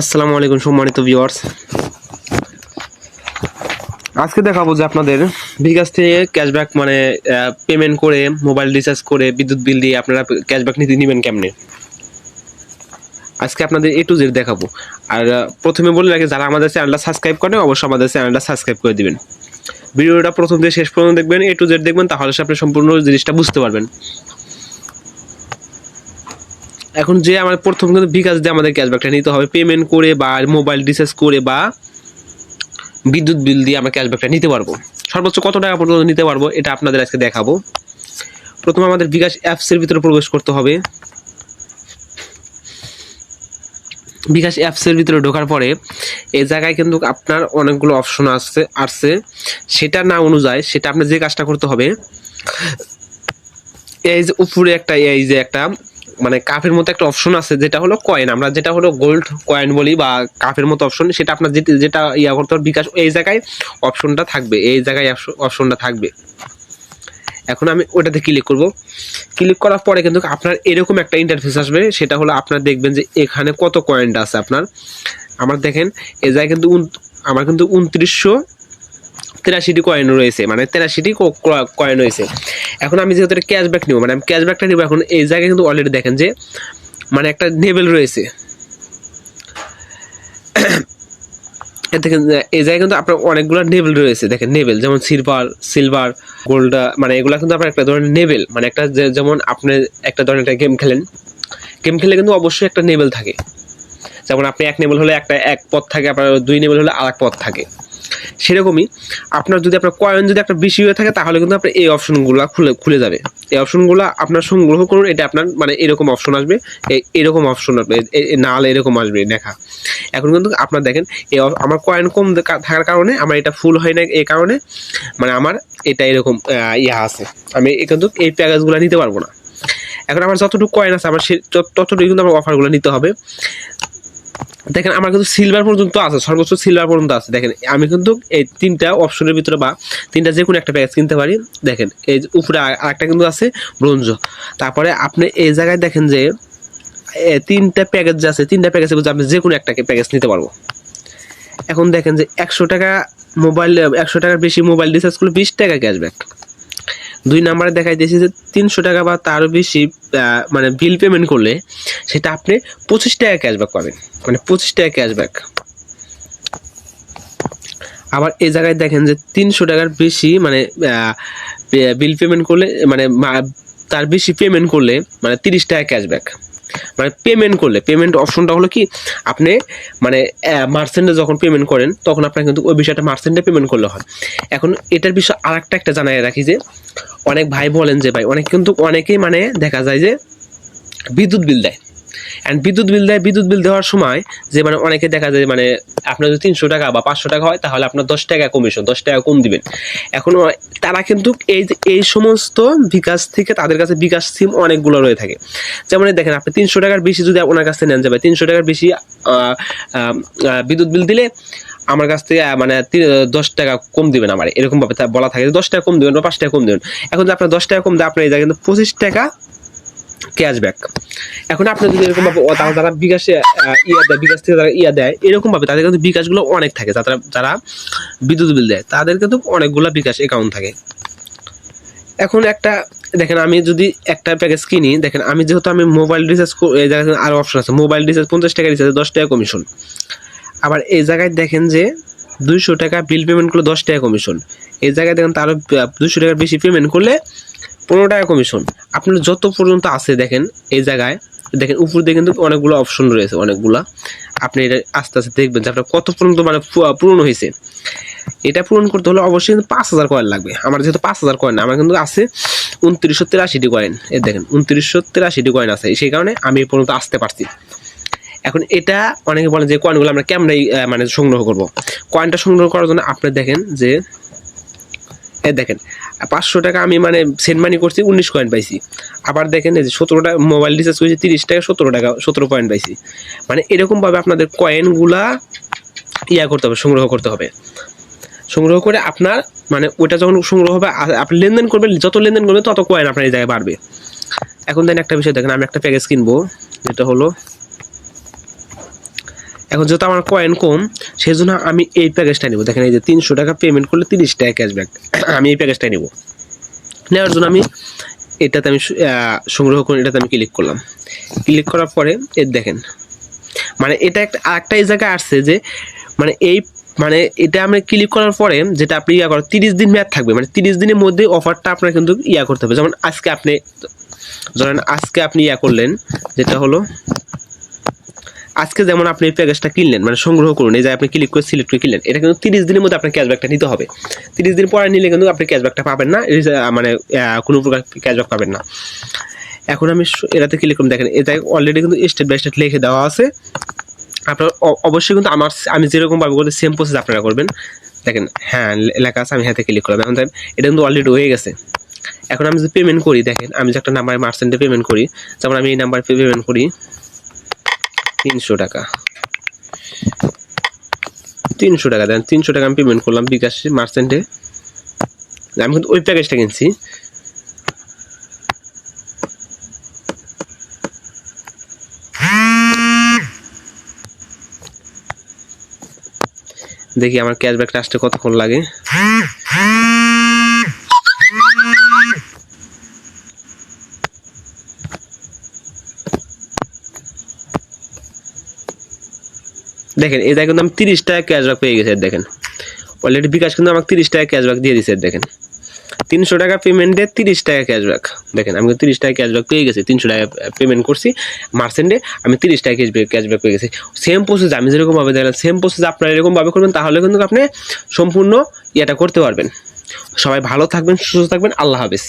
আসসালামু আলাইকুম সম্মানিত ভিউয়ার্স আজকে দেখাবো যে আপনাদের বিকাশ থেকে ক্যাশব্যাক মানে পেমেন্ট করে মোবাইল রিচার্জ করে, বিদ্যুৎ বিল দিয়ে আপনারা ক্যাশব্যাক নিতে নেবেন কেমনে? আজকে আপনাদের এ টু জেড দেখাবো। আর প্রথমে বলে রাখি, যারা আমাদের চ্যানেলটা সাবস্ক্রাইব করেন, অবশ্যই আমাদের চ্যানেলটা সাবস্ক্রাইব করে দিবেন। ভিডিওটা প্রথম থেকে শেষ পর্যন্ত দেখবেন এ টু জেড দেখবেন, তাহলে সে আপনি সম্পূর্ণ জিনিসটা বুঝতে পারবেন। এখন যে আমার প্রথম কিন্তু বিকাশ দিয়ে আমাদের ক্যাশব্যাকটা নিতে হবে। পেমেন্ট করে বা মোবাইল রিচার্জ করে বা বিদ্যুৎ বিল দিয়ে আমরা ক্যাশব্যাকটা নিতে পারব। সর্বোচ্চ কত টাকা পর্যন্ত নিতে পারব এটা আপনাদের আজকে দেখাবো। প্রথমে আমাদের বিকাশ অ্যাপসের ভিতরে প্রবেশ করতে হবে। বিকাশ অ্যাপসের ভিতরে ঢোকার পরে এই জায়গায় কিন্তু আপনার অনেকগুলো অপশন আসছে আসছে। সেটা না অনুযায়ী সেটা আপনার যে কাজটা করতে হবে, এই যে উপরে একটা, এই যে একটা মানে কাপের মতো একটা অপশন আছে, যেটা হলো কয়েন আমরা যেটা হলো গোল্ড কয়েন বলি বা কাপের মতো অপশন সেটা আপনার যেটা ইয়া করতে বিকাশ, এই জায়গায় অপশনটা থাকবে, এই জায়গায় অপশনটা থাকবে। এখন আমি ওটাতে ক্লিক করব। ক্লিক করার পরে কিন্তু আপনার এরকম একটা ইন্টারফেস আসবে, সেটা হলো আপনার দেখবেন যে এখানে কত কয়েনটা আছে আপনার। আমার দেখেন, এ জায়গায় কিন্তু আমার কিন্তু উনত্রিশশো তেরাশিটি কয়েন রয়েছে মানে তেরাশিটি কয়েন রয়েছে। এখন আমি যেহেতু ক্যাশব্যাক নিব মানে আমি ক্যাশব্যাকটা নিব এখন, এই জায়গায় কিন্তু অলরেডি দেখেন যে মানে একটা নেবেল রয়েছে। দেখেন এই জায়গায় কিন্তু আপনার অনেকগুলো নেবেল রয়েছে, দেখেন নেবেল, যেমন সিলভার সিলভার গোল্ড মানে এগুলো কিন্তু আপনার একটা ধরনের নেবেল মানে একটা যেমন আপনি একটা ধরনের একটা গেম খেলেন গেম খেলে কিন্তু অবশ্যই একটা নেবেল থাকে। যেমন আপনি এক নেবেল হলে একটা, এক পথ থাকে, আপনার দুই নেবেল হলে আর এক পথ থাকে। সেরকমই আপনার যদি আপনার কয়েন যদি একটা বেশি হয়ে থাকে, তাহলে কিন্তু আপনার এই অপশনগুলো খুলে খুলে যাবে। এই অপশনগুলো আপনার সংগ্রহ করুন, এটা আপনার মানে এরকম অপশন আসবে। এরকম অপশন আসবে, এ- নাহলে এরকম আসবে দেখা এখন কিন্তু আপনার দেখেন এই আমার কয়েন কম থাকার কারণে আমার এটা ফুল হয় না এই কারণে মানে আমার এটা এরকম ইয়া আছে। আমি কিন্তু এই প্যাকেজগুলো নিতে পারব না। এখন আমার যতটুকু কয়েন আছে, আমার সে ততটুকু কিন্তু আমার অফারগুলো নিতে হবে। দেখেন, আমার কিন্তু সিলভার পর্যন্ত আছে, সর্বোচ্চ সিলভার পর্যন্ত আছে। দেখেন, আমি কিন্তু এই তিনটা অপশনের ভিতরে বা তিনটা যে কোনো একটা প্যাকেজ কিনতে পারি। দেখেন, এই উপরে আরেকটা কিন্তু আছে ব্রোঞ্জ তারপরে আপনি এই জায়গায় দেখেন যে তিনটা প্যাকেজ আছে, তিনটা প্যাকেজের মধ্যে আপনি যে কোনো একটা প্যাকেজ নিতে পারব। এখন দেখেন যে একশো টাকা মোবাইল একশো টাকার বেশি মোবাইল রিচার্জ করলে বিশ টাকা ক্যাশব্যাক দুই নাম্বারে দেখাই দিয়েছে যে তিনশো টাকা বা তার বেশি মানে বিল পেমেন্ট করলে সেটা আপনি পঁচিশ টাকা ক্যাশব্যাক পাবেন। মানে পঁচিশ টাকা ক্যাশব্যাক আবার এই জায়গায় দেখেন যে তিনশো টাকার বেশি মানে বিল পেমেন্ট করলে মানে তার বেশি পেমেন্ট করলে মানে তিরিশ টাকা ক্যাশব্যাক মানে পেমেন্ট করলে পেমেন্ট অপশনটা হলো কি, আপনি মানে মার্চেন্টে যখন পেমেন্ট করেন, তখন আপনার কিন্তু ওই বিষয়টা মার্চেন্টে পেমেন্ট করলে হয়। এখন এটার বিষয়ে আর একটা একটা জানাই রাখি যে, অনেক ভাই বলেন যে ভাই, অনেক কিন্তু অনেকেই মানে দেখা যায় যে বিদ্যুৎ বিল দেয়। অ্যান্ড বিদ্যুৎ বিল দেয়, বিদ্যুৎ বিল দেওয়ার সময় যে মানে অনেকে দেখা যায় মানে আপনার যদি তিনশো টাকা বা পাঁচশো টাকা হয়, তাহলে আপনার দশ টাকা কমিশন দশ টাকা কম দিবেন। এখন তারা কিন্তু এই এই সমস্ত বিকাশ থেকে তাদের কাছে বিকাশ সিম অনেকগুলো রয়ে থাকে। যেমন দেখেন, আপনি তিনশো টাকার বেশি যদি ওনার কাছ থেকে নেন যাবে তিনশো টাকার বেশি বিদ্যুৎ বিল দিলে আমার কাছ থেকে মানে দশ টাকা কম দিবেন আমার। এরকমভাবে বলা থাকে যে দশ টাকা কম দেবেন বা পাঁচ টাকা কম দেবেন। এখন যদি আপনার দশ টাকা কম দেয়, আপনার এই জায়গায় কিন্তু পঁচিশ টাকা ক্যাশব্যাক এখন আপনি যদি এরকম ভাবে তারা যারা বিকাশে ইয়া দেয়, বিকাশ থেকে যারা ইয়া দেয়, এরকম ভাবে তাদের কিন্তু বিকাশগুলো অনেক থাকে। যারা যারা বিদ্যুৎ বিল দেয়, তাদের কিন্তু অনেকগুলো বিকাশ অ্যাকাউন্ট থাকে। এখন একটা, দেখেন আমি যদি একটা প্যাকেজ কিনি, দেখেন আমি যেহেতু আমি মোবাইল রিচার্জ এই জায়গায় আরও অপশন আছে। মোবাইল রিচার্জ পঞ্চাশ টাকা রিচার্জ দশ টাকা কমিশন আবার এই জায়গায় দেখেন যে দুইশো টাকা বিল পেমেন্ট করলে দশ টাকা কমিশন এই জায়গায় দেখেন তারও দুশো টাকার বেশি পেমেন্ট করলে পনেরো টাকা কমিশন আপনার যত পর্যন্ত আছে দেখেন, এই জায়গায়, দেখেন উপর দিয়ে কিন্তু অনেকগুলো অপশন রয়েছে, অনেকগুলা। আপনি এটা আস্তে আস্তে দেখবেন যে আপনার কত পর্যন্ত মানে পূরণ হয়েছে। এটা পূরণ করতে হলে অবশ্যই কিন্তু পাঁচ হাজার কয়েন লাগবে। আমার যেহেতু পাঁচ হাজার কয়েন আমার কিন্তু আছে উনত্রিশশো তিরাশিটি কয়েন এ দেখেন, উনত্রিশশো তিরাশিটি কয়েন আছে। সেই কারণে আমি পর্যন্ত আসতে পারছি। এখন এটা অনেকে বলেন যে কয়েনগুলো আমরা কেমন মানে সংগ্রহ করব? কয়েনটা সংগ্রহ করার জন্য আপনি দেখেন যে এ দেখেন পাঁচশো টাকা আমি মানে সেন্ড মানি করছি, উনিশ কয়েন পাইছি। আবার দেখেন এই যে সতেরো টাকা মোবাইল রিচার্জ করেছি, তিরিশ টাকা, সতেরো টাকা, সতেরো পয়েন্ট পাইছি। মানে এরকমভাবে আপনাদের কয়েনগুলা ইয়া করতে হবে, সংগ্রহ করতে হবে। সংগ্রহ করে আপনার মানে ওইটা যখন সংগ্রহ হবে আপনি লেনদেন করবেন, যত লেনদেন করবেন, তত কয়েন আপনার এই জায়গায় বাড়বে। এখন দেন একটা বিষয় দেখেন, আমি একটা প্যাকেজ কিনবো, যেটা হলো এখন যেহেতু আমার কয়েন কম সেই জন্য আমি এই প্যাকেজটা নিব। দেখেন এই যে তিনশো টাকা পেমেন্ট করলে তিরিশ টাকা ক্যাশব্যাক আমি এই প্যাকেজটা নিব। নেওয়ার জন্য আমি এটাতে আমি সংগ্রহ করে এটাতে আমি ক্লিক করলাম। ক্লিক করার পরে এর দেখেন মানে এটা একটা আরেকটা এই জায়গায় আসছে যে মানে এই মানে এটা আমরা ক্লিক করার পরে যেটা আপনি ইয়া করেন, তিরিশ দিন মেয়াদ থাকবে। মানে তিরিশ দিনের মধ্যে অফারটা আপনার কিন্তু ইয়া করতে হবে। যেমন আজকে আপনি ধরেন আজকে আপনি ইয়া করলেন, যেটা হলো আজকে যেমন আপনি এই প্যাকেজটা কিনলেন মানে সংগ্রহ করুন, এই যে আপনি ক্লিক করে সিলেক্ট করে কিনলেন, এটা কিন্তু তিরিশ দিনের মধ্যে আপনার ক্যাশব্যাকটা নিতে হবে। তিরিশ দিন পরে নিলে কিন্তু আপনি ক্যাশব্যাকটা পাবেন না মানে কোনো প্রকার ক্যাশব্যাক পাবেন না। এখন আমি এটাতে ক্লিক করুন, দেখেন, এটা অলরেডি কিন্তু স্টেট বাই স্টেট লিখে দেওয়া আছে। আপনার অবশ্যই কিন্তু আমার আমি যেরকমভাবে করি সেম প্রসেস আপনারা করবেন। দেখেন হ্যাঁ লেখা আছে, আমি হাতে ক্লিক করলাম। এখন দেখেন, এটা কিন্তু অলরেডি হয়ে গেছে। এখন আমি যদি পেমেন্ট করি, দেখেন, আমি যে একটা নাম্বারে মার্চেন্টে পেমেন্ট করি, যেমন আমি এই নাম্বারে পেমেন্ট করি তিনশো টাকা। তিনশো টাকা দেন, তিনশো টাকা আমি পেমেন্ট করলাম বিকাশ মার্চেন্টে আমি কিন্তু ওই প্যাকেজটা কিনছি। দেখি আমার ক্যাশব্যাকটা আসতে কতক্ষণ লাগে। দেখেন এটা কিন্তু আমি তিরিশ টাকা ক্যাশব্যাক পেয়ে গেছে দেখেন। অলরেডি বিকাশ কিন্তু আমাকে তিরিশ টাকা ক্যাশব্যাক দিয়ে দিয়েছে দেখেন। তিনশো টাকা পেমেন্টে তিরিশ টাকা ক্যাশব্যাক দেখেন, আমি তিরিশ টাকা ক্যাশব্যাক পেয়ে গেছি, তিনশো টাকা পেমেন্ট করছি। মার্চেন্টে আমি তিরিশ টাকা ক্যাশব্যাক ক্যাশব্যাক পেয়ে গেছি। সেম প্রসেস আমি যেরকমভাবে দেখলাম সেম প্রসেস আপনারা এরকমভাবে করবেন, তাহলে কিন্তু আপনি সম্পূর্ণ ইয়েটা করতে পারবেন। সবাই ভালো থাকবেন, সুস্থ থাকবেন, আল্লাহ হাফিজ।